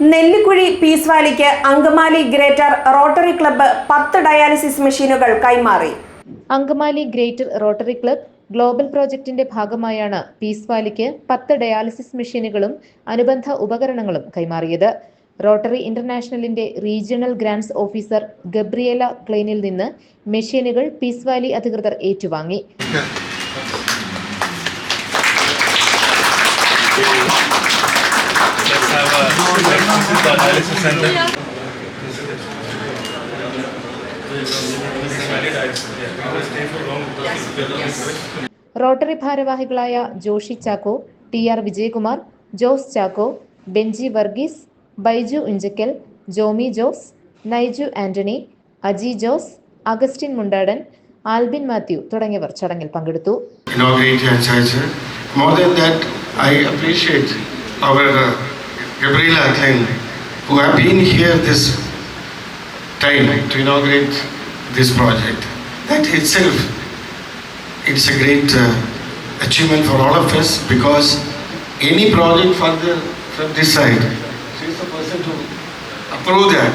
Nellikuzhi peace വാലിക്ക് Angamaly greater rotary club പത്ത് dialysis മെഷീനുകൾ കൈമാറി. Angamaly greater rotary club global പ്രോജക്റ്റിന്റെ ഭാഗമായാണ് പീസ് വാലിക്ക് പത്ത് ഡയാലിസിസ് മെഷീനുകളും അനുബന്ധ ഉപകരണങ്ങളും കൈമാറിയത്. റോട്ടറി ഇന്റർനാഷണലിന്റെ റീജിയണൽ ഗ്രാൻഡ്സ് ഓഫീസർ ഗബ്രിയേല ക്ലൈനിൽ നിന്ന് മെഷീനുകൾ പീസ് വാലി അധികൃതർ ഏറ്റുവാങ്ങി. റോട്ടറി ഭാരവാഹികളായ ജോഷി ചാക്കോ ടി ആർ വിജയകുമാർ ജോസ് ചാക്കോ ബെഞ്ചി വർഗീസ് ബൈജു ഇഞ്ചക്കൽ ജോമി ജോസ് നൈജു ആന്റണി അജി ജോസ് അഗസ്റ്റിൻ മുണ്ടാടൻ ആൽബിൻ മാത്യു തുടങ്ങിയവർ ചടങ്ങിൽ പങ്കെടുത്തു. Gabriela Klein, who have been here this time to inaugurate this project. That itself, it's a great uh, achievement for all of us because any project from this side, she is the person to approve that,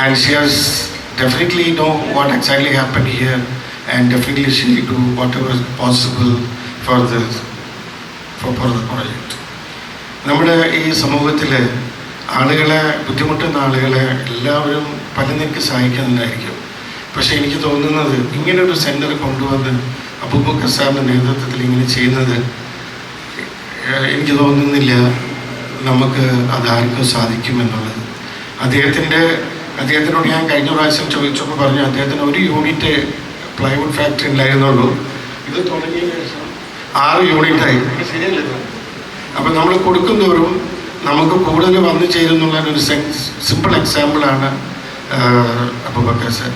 and she has definitely know what exactly happened here, and definitely she will do whatever is possible for the for, for the project. നമ്മുടെ ഈ സമൂഹത്തിൽ ആളുകളെ ബുദ്ധിമുട്ടുന്ന ആളുകളെ എല്ലാവരും പല നിലയ്ക്ക് സഹായിക്കുന്നുണ്ടായിരിക്കും. പക്ഷേ എനിക്ക് തോന്നുന്നത് ഇങ്ങനൊരു സെന്റർ കൊണ്ടുവന്ന് അബൂബക്കർ സാറിന്റെ നേതൃത്വത്തിൽ ഇങ്ങനെ ചെയ്യുന്നത് എനിക്ക് തോന്നുന്നില്ല നമുക്ക് അതാർക്കും സാധിക്കുമെന്നുള്ളത് അദ്ദേഹത്തിന്റെ അദ്ദേഹത്തിനോട് ഞാൻ കഴിഞ്ഞ പ്രാവശ്യം ചോദിച്ചപ്പോൾ പറഞ്ഞു അദ്ദേഹത്തിന് ഒരു യൂണിറ്റ് പ്ലൈവുഡ് ഫാക്ടറി ഉണ്ടായിരുന്നുള്ളൂ. ഇത് തുടങ്ങിയതിന് ശേഷം ആറ് യൂണിറ്റായി. ശരിയല്ലേ? അപ്പം നമ്മൾ കൊടുക്കുന്നവരും നമുക്ക് കൂടുതൽ വന്നു ചേരുന്നുള്ള ഒരു സിമ്പിൾ എക്സാമ്പിളാണ് അബൂബക്കർ സാർ.